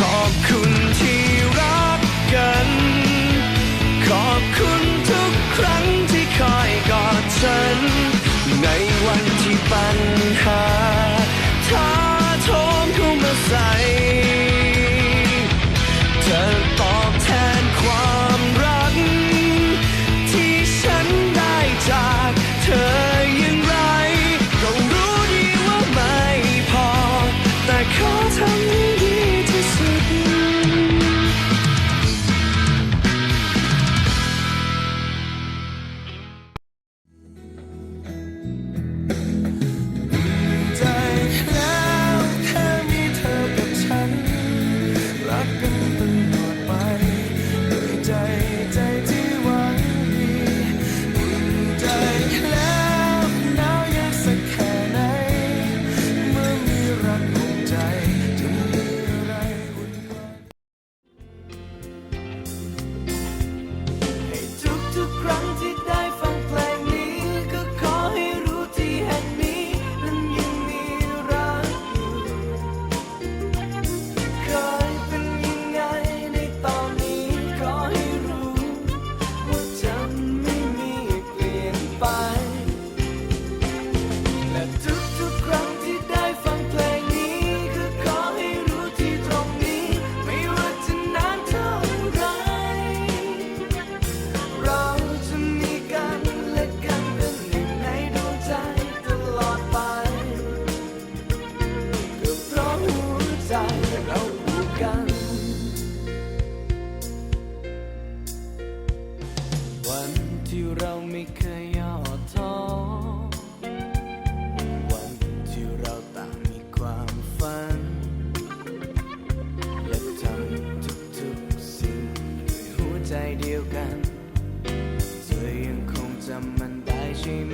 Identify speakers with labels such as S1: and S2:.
S1: ขอบคุณที่รักกัน ขอบคุณทุกครั้งที่คอยกอดฉัน ในวันที่ปัน ใจเดียวกัน เธอยังคงจำมันได้ใช่ไหม